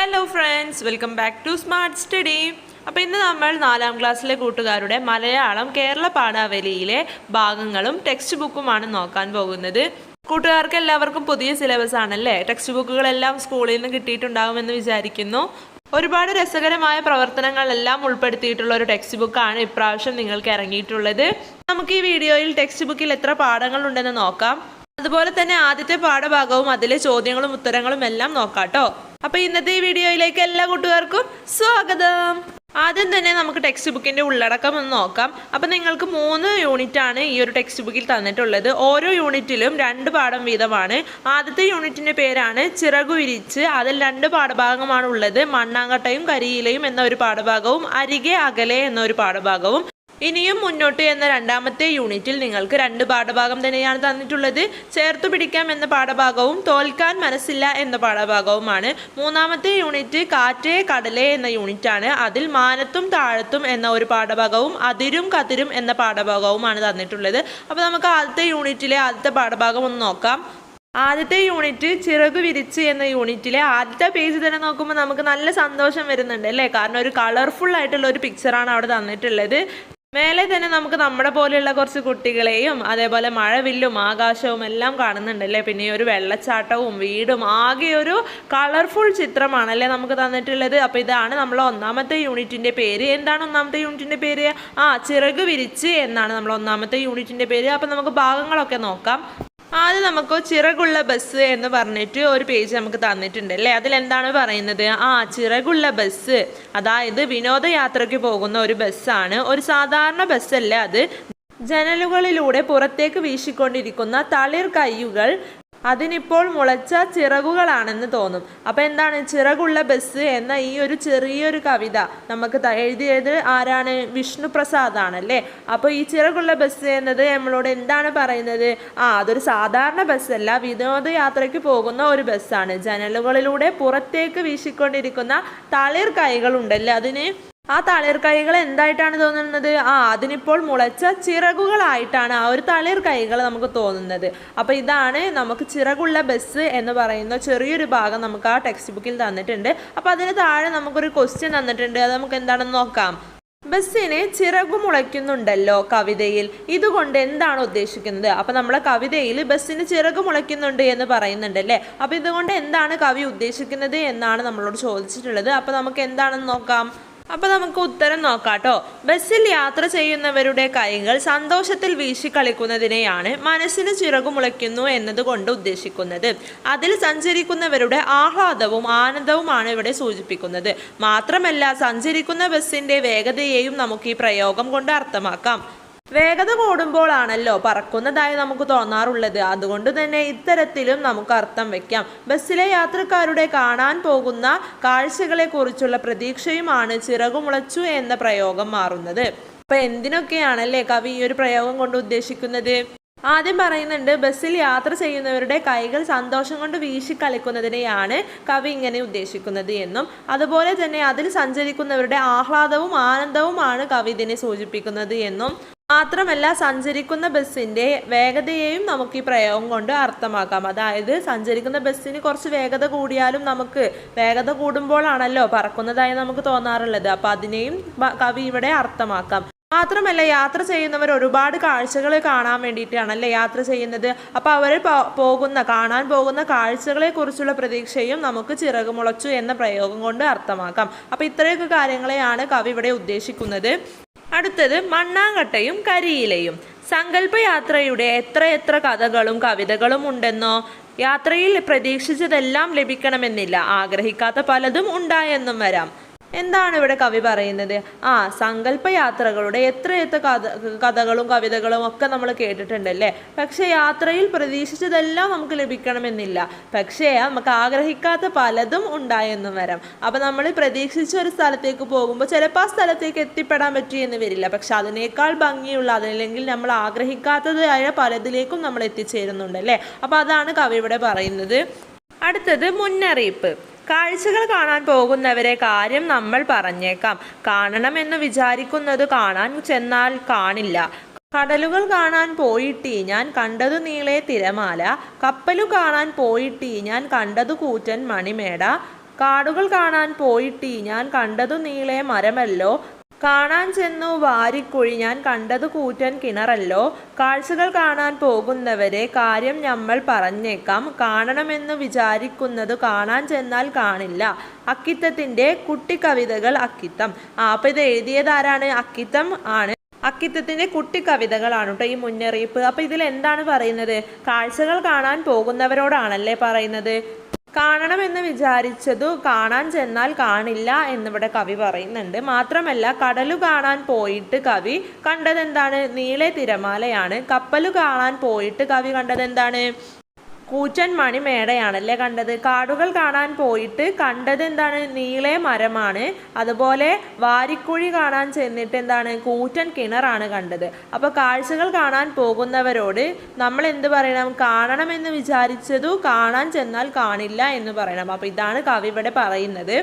Hello friends welcome back to smart study അപ്പോൾ ഇന്ന് നമ്മൾ നാലാം ക്ലാസ്സിലെ കൂട്ടുകാരുടെ മലയാളം കേരള പാഠാവലിയിലെ ഭാഗങ്ങളും ടെക്സ്റ്റ് ബുക്കുമാണ് നോക്കാൻ പോകുന്നത്. കൂട്ടുകാർക്ക് എല്ലാവർക്കും പുതിയ സിലബസ് ആണല്ലേ? ടെക്സ്റ്റ് ബുക്കുകളെല്ലാം സ്കൂളിൽ നിന്ന് കിട്ടിയിട്ടുണ്ടാകുമെന്ന് വിചാരിക്കുന്നു. ഒരുപാട് രസകരമായ പ്രവർത്തനങ്ങളെല്ലാം ഉൾപ്പെടുത്തിയിട്ടുള്ള ഒരു ടെക്സ്റ്റ് ബുക്കാണ് ഇപ്രാവശ്യം നിങ്ങൾക്ക് ഇറങ്ങിയിട്ടുള്ളത്. നമുക്ക് ഈ വീഡിയോയിൽ ടെക്സ്റ്റ് ബുക്കിൽ എത്ര പാഠങ്ങളുണ്ടെന്ന് നോക്കാം. അതുപോലെ തന്നെ ആദ്യത്തെ പാഠഭാഗവും അതിലെ ചോദ്യങ്ങളും ഉത്തരങ്ങളും എല്ലാം നോക്കാട്ടോ അപ്പൊ ഇന്നത്തെ ഈ വീഡിയോയിലേക്ക് എല്ലാ കൂട്ടുകാർക്കും സ്വാഗതം. ആദ്യം തന്നെ നമുക്ക് ടെക്സ്റ്റ് ബുക്കിന്റെ ഉള്ളടക്കം ഒന്ന് നോക്കാം. അപ്പൊ നിങ്ങൾക്ക് മൂന്ന് യൂണിറ്റ് ആണ് ഈ ഒരു ടെക്സ്റ്റ് ബുക്കിൽ തന്നിട്ടുള്ളത്. ഓരോ യൂണിറ്റിലും രണ്ട് പാഠം വീതമാണ്. ആദ്യത്തെ യൂണിറ്റിന്റെ പേരാണ് ചിറകു വിരിച്ച് അതിൽ രണ്ട് പാഠഭാഗമാണ് ഉള്ളത്. മണ്ണാങ്കട്ടയും കരിയിലയും എന്ന ഒരു പാഠഭാഗവും അരികെ അകലെ എന്ന ഒരു പാഠഭാഗവും. ഇനിയും മുന്നോട്ട് എന്ന രണ്ടാമത്തെ യൂണിറ്റിൽ നിങ്ങൾക്ക് രണ്ട് പാഠഭാഗം തന്നെയാണ് തന്നിട്ടുള്ളത്. ചേർത്തു പിടിക്കാം എന്ന പാഠഭാഗവും തോൽക്കാൻ മനസ്സില്ല എന്ന പാഠഭാഗവുമാണ്. മൂന്നാമത്തെ യൂണിറ്റ് കാറ്റേ കടലേ എന്ന യൂണിറ്റാണ്. അതിൽ മാനത്തും താഴത്തും എന്ന ഒരു പാഠഭാഗവും അതിരും കതിരും എന്ന പാഠഭാഗവുമാണ് തന്നിട്ടുള്ളത്. അപ്പോൾ നമുക്ക് ആദ്യത്തെ യൂണിറ്റിലെ ആദ്യത്തെ പാഠഭാഗം ഒന്ന് നോക്കാം. ആദ്യത്തെ യൂണിറ്റ് ചിറക് വിരിച്ച് എന്ന യൂണിറ്റിലെ ആദ്യത്തെ പേജ് തന്നെ നോക്കുമ്പോൾ നമുക്ക് നല്ല സന്തോഷം വരുന്നുണ്ട് അല്ലേ? കാരണം ഒരു കളർഫുൾ ആയിട്ടുള്ള ഒരു പിക്ചറാണ് അവിടെ തന്നിട്ടുള്ളത്. മേലെ തന്നെ നമുക്ക് നമ്മുടെ പോലെയുള്ള കുറച്ച് കുട്ടികളെയും അതേപോലെ മഴവില്ലും ആകാശവും എല്ലാം കാണുന്നുണ്ടല്ലേ? പിന്നെ ഒരു വെള്ളച്ചാട്ടവും വീടും ആകെ ഒരു കളർഫുൾ ചിത്രമാണല്ലേ നമുക്ക് തന്നിട്ടുള്ളത്. അപ്പോൾ ഇതാണ് നമ്മൾ ഒന്നാമത്തെ യൂണിറ്റിന്റെ പേര്. എന്താണ് ഒന്നാമത്തെ യൂണിറ്റിന്റെ പേര്? ആ ചിറക് വിരിച്ച് എന്നാണ് നമ്മൾ ഒന്നാമത്തെ യൂണിറ്റിന്റെ പേര്. അപ്പോൾ നമുക്ക് ഭാഗങ്ങളൊക്കെ നോക്കാം. ആദ്യം നമുക്ക് ചിറകുള്ള ബസ് എന്ന് പറഞ്ഞിട്ട് ഒരു പേജ് നമുക്ക് തന്നിട്ടുണ്ട് അല്ലേ? അതിൽ എന്താണ് പറയുന്നത്? ആ ചിറകുള്ള ബസ് അതായത് വിനോദയാത്രയ്ക്ക് പോകുന്ന ഒരു ബസ്സാണ് ഒരു സാധാരണ ബസ്സല്ല അത്. ജനലുകളിലൂടെ പുറത്തേക്ക് വീശിക്കൊണ്ടിരിക്കുന്ന തളിർ കയ്യുകൾ അതിനിപ്പോൾ മുളച്ച ചിറകുകളാണെന്ന് തോന്നും. അപ്പോൾ എന്താണ് ചിറകുള്ള ബസ് എന്ന ഈ ഒരു ചെറിയൊരു കവിത നമുക്ക് എഴുതിയത് ആരാണ്? വിഷ്ണു പ്രസാദ് ആണല്ലേ അപ്പോൾ ഈ ചിറകുള്ള ബസ് എന്നത് നമ്മളോട് എന്താണ് പറയുന്നത്? ആ അതൊരു സാധാരണ ബസ്സല്ല. വിനോദയാത്രയ്ക്ക് പോകുന്ന ഒരു ബസ്സാണ്. ജനലുകളിലൂടെ പുറത്തേക്ക് വീശിക്കൊണ്ടിരിക്കുന്ന തളിർ കൈകളുണ്ടല്ലേ അതിന്? ആ തളിർക്കൈകൾ കൈകൾ എന്തായിട്ടാണ് തോന്നുന്നത്? ആ അതിനിപ്പോൾ മുളച്ച ചിറകുകളായിട്ടാണ് ആ ഒരു തളിർക്കൈകൾ കൈകൾ നമുക്ക് തോന്നുന്നത്. അപ്പോൾ ഇതാണ് നമുക്ക് ചിറകുള്ള ബസ് എന്ന് പറയുന്ന ചെറിയൊരു ഭാഗം നമുക്ക് ആ ടെക്സ്റ്റ് ബുക്കിൽ തന്നിട്ടുണ്ട്. അപ്പോൾ അതിന് താഴെ നമുക്കൊരു ക്വസ്റ്റ്യൻ തന്നിട്ടുണ്ട്. അത് നമുക്ക് എന്താണെന്ന് നോക്കാം. ബസ്സിന് ചിറകു മുളയ്ക്കുന്നുണ്ടല്ലോ കവിതയിൽ. ഇതുകൊണ്ട് എന്താണ് ഉദ്ദേശിക്കുന്നത്? അപ്പം നമ്മളെ കവിതയിൽ ബസ്സിന് ചിറകു മുളയ്ക്കുന്നുണ്ട് എന്ന് പറയുന്നുണ്ടല്ലേ? അപ്പം ഇതുകൊണ്ട് എന്താണ് കവി ഉദ്ദേശിക്കുന്നത് എന്നാണ് നമ്മളോട് ചോദിച്ചിട്ടുള്ളത്. അപ്പം നമുക്ക് എന്താണെന്ന് നോക്കാം. അപ്പൊ നമുക്ക് ഉത്തരം നോക്കാട്ടോ. ബസ്സിൽ യാത്ര ചെയ്യുന്നവരുടെ കൈകൾ സന്തോഷത്തിൽ വീശി കളിക്കുന്നതിനെയാണ് മനസ്സിന് ചിറകു മുളയ്ക്കുന്നു എന്നതുകൊണ്ട് ഉദ്ദേശിക്കുന്നത്. അതിൽ സഞ്ചരിക്കുന്നവരുടെ ആഹ്ലാദവും ആനന്ദവുമാണ് ഇവിടെ സൂചിപ്പിക്കുന്നത്. മാത്രമല്ല സഞ്ചരിക്കുന്ന ബസ്സിന്റെ വേഗതയെയും നമുക്ക് ഈ പ്രയോഗം കൊണ്ട് അർത്ഥമാക്കാം. വേഗത കൂടുമ്പോഴാണല്ലോ പറക്കുന്നതായി നമുക്ക് തോന്നാറുള്ളത്. അതുകൊണ്ട് തന്നെ ഇത്തരത്തിലും നമുക്ക് അർത്ഥം വെക്കാം. ബസ്സിലെ യാത്രക്കാരുടെ കാണാൻ പോകുന്ന കാഴ്ചകളെക്കുറിച്ചുള്ള പ്രതീക്ഷയുമാണ് ചിറകുമുളച്ചു എന്ന പ്രയോഗം മാറുന്നത്. അപ്പൊ എന്തിനൊക്കെയാണല്ലേ കവി ഈ ഒരു പ്രയോഗം കൊണ്ട് ഉദ്ദേശിക്കുന്നത്? ആദ്യം പറയുന്നുണ്ട് ബസ്സിൽ യാത്ര ചെയ്യുന്നവരുടെ കൈകൾ സന്തോഷം കൊണ്ട് വീശി കളിക്കുന്നതിനെയാണ് കവി ഇങ്ങനെ ഉദ്ദേശിക്കുന്നത് എന്നും അതുപോലെ തന്നെ അതിൽ സഞ്ചരിക്കുന്നവരുടെ ആഹ്ലാദവും ആനന്ദവുമാണ് കവി ഇതിനെ സൂചിപ്പിക്കുന്നത് എന്നും മാത്രമല്ല സഞ്ചരിക്കുന്ന ബസ്സിന്റെ വേഗതയെയും നമുക്ക് ഈ പ്രയോഗം കൊണ്ട് അർത്ഥമാക്കാം. അതായത് സഞ്ചരിക്കുന്ന ബസ്സിന് കുറച്ച് വേഗത കൂടിയാലും നമുക്ക് വേഗത കൂടുമ്പോഴാണല്ലോ പറക്കുന്നതായി നമുക്ക് തോന്നാറുള്ളത്. അപ്പം അതിനെയും കവി ഇവിടെ അർത്ഥമാക്കാം. മാത്രമല്ല യാത്ര ചെയ്യുന്നവർ ഒരുപാട് കാഴ്ചകൾ കാണാൻ വേണ്ടിയിട്ടാണല്ലേ യാത്ര ചെയ്യുന്നത്? അപ്പോൾ അവർ പോകുന്ന കാണാൻ പോകുന്ന കാഴ്ചകളെക്കുറിച്ചുള്ള പ്രതീക്ഷയും നമുക്ക് ചിറകുമുളച്ചു എന്ന പ്രയോഗം കൊണ്ട് അർത്ഥമാക്കാം. അപ്പോൾ ഇത്രയൊക്കെ കാര്യങ്ങളെയാണ് കവി ഇവിടെ ഉദ്ദേശിക്കുന്നത്. അടുത്തത് മണ്ണാങ്കട്ടയും കരിയിലയും. സങ്കല്പയാത്രയുടെ എത്രയെത്ര എത്ര കഥകളും കവിതകളും ഉണ്ടെന്നോ? യാത്രയിൽ പ്രതീക്ഷിച്ചതെല്ലാം ലഭിക്കണമെന്നില്ല. ആഗ്രഹിക്കാത്ത പലതും ഉണ്ടായെന്നും വരാം. എന്താണ് ഇവിടെ കവി പറയുന്നത്? ആ സങ്കല്പയാത്രകളുടെ എത്ര എത്ര കഥ കഥകളും കവിതകളും ഒക്കെ നമ്മൾ കേട്ടിട്ടുണ്ടല്ലേ? പക്ഷെ യാത്രയിൽ പ്രതീക്ഷിച്ചതെല്ലാം നമുക്ക് ലഭിക്കണമെന്നില്ല. പക്ഷേ നമുക്ക് ആഗ്രഹിക്കാത്ത പലതും ഉണ്ടായെന്നും വരാം. അപ്പൊ നമ്മൾ പ്രതീക്ഷിച്ച ഒരു സ്ഥലത്തേക്ക് പോകുമ്പോൾ ചിലപ്പോൾ ആ സ്ഥലത്തേക്ക് എത്തിപ്പെടാൻ പറ്റിയെന്ന് വരില്ല. പക്ഷെ അതിനേക്കാൾ ഭംഗിയുള്ള അതല്ലെങ്കിൽ നമ്മൾ ആഗ്രഹിക്കാത്തതായ പലതിലേക്കും നമ്മൾ എത്തിച്ചേരുന്നുണ്ടല്ലേ അപ്പൊ അതാണ് കവി ഇവിടെ പറയുന്നത്. അടുത്തത് മുന്നറിയിപ്പ്. കാഴ്ചകൾ കാണാൻ പോകുന്നവരെ കാര്യം നമ്മൾ പറഞ്ഞേക്കാം. കാണണമെന്ന് വിചാരിക്കുന്നത് കാണാൻ ചെന്നാൽ കാണില്ല. കടലുകൾ കാണാൻ പോയിട്ടി ഞാൻ കണ്ടതു നീളെ തിരമാല. കപ്പലു കാണാൻ പോയിട്ടി ഞാൻ കണ്ടതു കൂറ്റൻ മണിമേട. കാടുകൾ കാണാൻ പോയിട്ടി ഞാൻ കണ്ടതു നീളെ മരമല്ലോ. കാണാൻ ചെന്നു വാരിക്കുഴി. ഞാൻ കണ്ടത് കൂറ്റൻ കിണറല്ലോ. കാഴ്ചകൾ കാണാൻ പോകുന്നവരെ കാര്യം നമ്മൾ പറഞ്ഞേക്കാം. കാണണമെന്ന് വിചാരിക്കുന്നത് കാണാൻ ചെന്നാൽ കാണില്ല. അക്കിത്തത്തിന്റെ കുട്ടിക്കവിതകൾ അക്കിത്തം. ആ അപ്പം ഇത് എഴുതിയതാരാണ്? അക്കിത്തം ആണ്. അക്കിത്തത്തിന്റെ കുട്ടിക്കവിതകളാണ് കേട്ടോ ഈ മുന്നറിയിപ്പ്. അപ്പോൾ ഇതിൽ എന്താണ് പറയുന്നത്? കാഴ്ചകൾ കാണാൻ പോകുന്നവരോടാണല്ലേ പറയുന്നത്? കാണണമെന്ന് വിചാരിച്ചതു കാണാൻ ചെന്നാൽ കാണില്ല എന്നിവിടെ കവി പറയുന്നുണ്ട്. മാത്രമല്ല കടലു കാണാൻ പോയിട്ട് കവി കണ്ടതെന്താണ്? നീളെ തിരമാലയാണ്. കപ്പലു കാണാൻ പോയിട്ട് കവി കണ്ടത് മണി മണിമേടയാണല്ലേ കണ്ടത്. കാടുകൾ കാണാൻ പോയിട്ട് കണ്ടത് എന്താണ്? നീളെ മരമാണ്. അതുപോലെ വാരിക്കുഴി കാണാൻ ചെന്നിട്ട് എന്താണ്? കൂറ്റൻ കിണറാണ് കണ്ടത്. അപ്പോൾ കാഴ്ചകൾ കാണാൻ പോകുന്നവരോട് നമ്മൾ എന്ത് പറയണം? കാണണമെന്ന് വിചാരിച്ചതു കാണാൻ ചെന്നാൽ കാണില്ല എന്ന് പറയണം. അപ്പോൾ ഇതാണ് കവി ഇവിടെ പറയുന്നത്.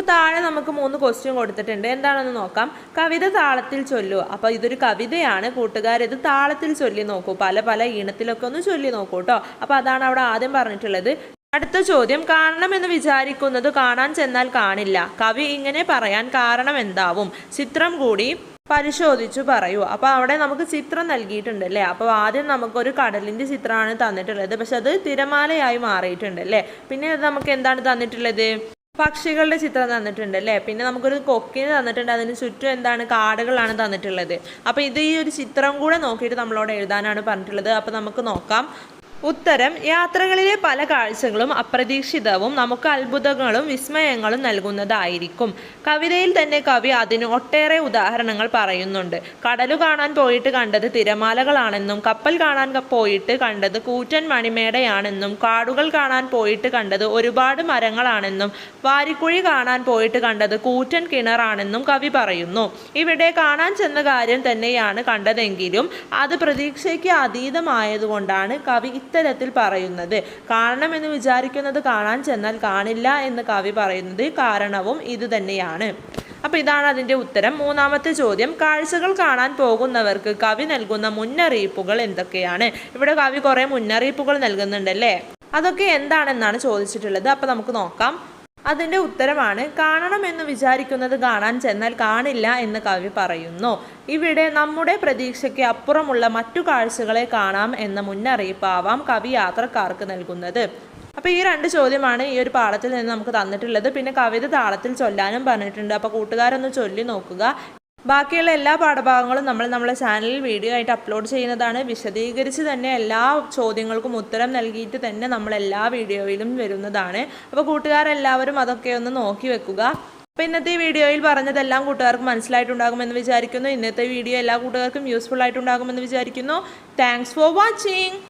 അപ്പോൾ താഴെ നമുക്ക് മൂന്ന് ക്വസ്റ്റ്യൻ കൊടുത്തിട്ടുണ്ട്. എന്താണെന്ന് നോക്കാം. കവിത താളത്തിൽ ചൊല്ലൂ. അപ്പോൾ ഇതൊരു കവിതയാണ് കൂട്ടുകാർ ഇത് താളത്തിൽ ചൊല്ലി നോക്കൂ. പല പല ഈണത്തിലൊക്കെ ഒന്ന് ചൊല്ലി നോക്കൂ കേട്ടോ അപ്പോൾ അതാണ് അവിടെ ആദ്യം പറഞ്ഞിട്ടുള്ളത്. അടുത്ത ചോദ്യം. കാണണമെന്ന് വിചാരിക്കുന്നത് കാണാൻ ചെന്നാൽ കാണില്ല. കവി ഇങ്ങനെ പറയാൻ കാരണം എന്താവും? ചിത്രം കൂടി പരിശോധിച്ചു പറയൂ. അപ്പോൾ അവിടെ നമുക്ക് ചിത്രം നൽകിയിട്ടുണ്ട് അല്ലേ? അപ്പോൾ ആദ്യം നമുക്കൊരു കടലിന്റെ ചിത്രമാണ് തന്നിട്ടുള്ളത്. പക്ഷെ അത് തിരമാലയായി മാറിയിട്ടുണ്ട് അല്ലേ? പിന്നെ അത് നമുക്ക് എന്താണ് തന്നിട്ടുള്ളത്? പക്ഷികളുടെ ചിത്രം തന്നിട്ടുണ്ട് അല്ലേ? പിന്നെ നമുക്കൊരു കൊക്കിന് തന്നിട്ടുണ്ട്. അതിന് ചുറ്റും എന്താണ് കാടുകളാണ് തന്നിട്ടുള്ളത്. അപ്പോൾ ഇത് ഈ ഒരു ചിത്രം കൂടെ നോക്കിയിട്ട് നമ്മളോട് എഴുതാനാണ് പറഞ്ഞിട്ടുള്ളത്. അപ്പോൾ നമുക്ക് നോക്കാം. ഉത്തരം യാത്രകളിലെ പല കാഴ്ചകളും അപ്രതീക്ഷിതവും നമുക്ക് അത്ഭുതങ്ങളും വിസ്മയങ്ങളും നൽകുന്നതായിരിക്കും. കവിതയിൽ തന്നെ കവി അതിന് ഒട്ടേറെ ഉദാഹരണങ്ങൾ പറയുന്നുണ്ട്. കടലു കാണാൻ പോയിട്ട് കണ്ടത് തിരമാലകളാണെന്നും കപ്പൽ കാണാൻ പോയിട്ട് കണ്ടത് കൂറ്റൻ മണിമേടയാണെന്നും കാടുകൾ കാണാൻ പോയിട്ട് കണ്ടത് ഒരുപാട് മരങ്ങളാണെന്നും വാരിക്കുഴി കാണാൻ പോയിട്ട് കണ്ടത് കൂറ്റൻ കിണറാണെന്നും കവി പറയുന്നു. ഇവിടെ കാണാൻ ചെന്ന കാര്യം തന്നെയാണ് കണ്ടതെങ്കിലും അത് പ്രതീക്ഷയ്ക്ക് അതീതമായതുകൊണ്ടാണ് കവി ഇത്തരത്തിൽ പറയുന്നത്. കാണണമെന്ന് വിചാരിക്കുന്നത് കാണാൻ ചെന്നാൽ കാണില്ല എന്ന് കവി പറയുന്നത് കാരണവും ഇത് തന്നെയാണ്. അപ്പോൾ ഇതാണ് അതിന്റെ ഉത്തരം. മൂന്നാമത്തെ ചോദ്യം കാഴ്ചകൾ കാണാൻ പോകുന്നവർക്ക് കവി നൽകുന്ന മുന്നറിയിപ്പുകൾ എന്തൊക്കെയാണ്? ഇവിടെ കവി കുറേ മുന്നറിയിപ്പുകൾ നൽകുന്നുണ്ടല്ലേ? അതൊക്കെ എന്താണെന്നാണ് ചോദിച്ചിട്ടുള്ളത്. അപ്പോൾ നമുക്ക് നോക്കാം. അതിന്റെ ഉത്തരമാണ് കാണണമെന്ന് വിചാരിക്കുന്നത് കാണാൻ ചെന്നാൽ കാണില്ല എന്ന് കവി പറയുന്നു. ഇവിടെ നമ്മുടെ പ്രതീക്ഷയ്ക്ക് അപ്പുറമുള്ള മറ്റു കാഴ്ചകളെ കാണാം എന്ന മുന്നറിയിപ്പാവാം കവി യാത്രക്കാർക്ക് നൽകുന്നത്. അപ്പോൾ ഈ രണ്ട് ചോദ്യമാണ് ഈ ഒരു പാഠത്തിൽ നിന്ന് നമുക്ക് തന്നിട്ടുള്ളത്. പിന്നെ കവിത താളത്തിൽ ചൊല്ലാനും പറഞ്ഞിട്ടുണ്ട്. അപ്പോൾ കൂട്ടുകാരൊന്ന് ചൊല്ലി നോക്കുക. ബാക്കിയുള്ള എല്ലാ പാഠഭാഗങ്ങളും നമ്മൾ നമ്മുടെ ചാനലിൽ വീഡിയോ ആയിട്ട് അപ്ലോഡ് ചെയ്യുന്നതാണ്. വിശദീകരിച്ച് തന്നെ എല്ലാ ചോദ്യങ്ങൾക്കും ഉത്തരം നൽകിയിട്ട് തന്നെ നമ്മൾ എല്ലാ വീഡിയോയിലും വരുന്നതാണ്. അപ്പോൾ കൂട്ടുകാരെല്ലാവരും അതൊക്കെ ഒന്ന് നോക്കി വെക്കുക. അപ്പോൾ ഇന്നത്തെ വീഡിയോയിൽ പറഞ്ഞതെല്ലാം കൂട്ടുകാർക്ക് മനസ്സിലായിട്ടുണ്ടാകുമെന്ന് വിചാരിക്കുന്നു. ഇന്നത്തെ വീഡിയോ എല്ലാ കൂട്ടുകാർക്കും യൂസ്ഫുൾ ആയിട്ടുണ്ടാകുമെന്ന് വിചാരിക്കുന്നു. Thanks for watching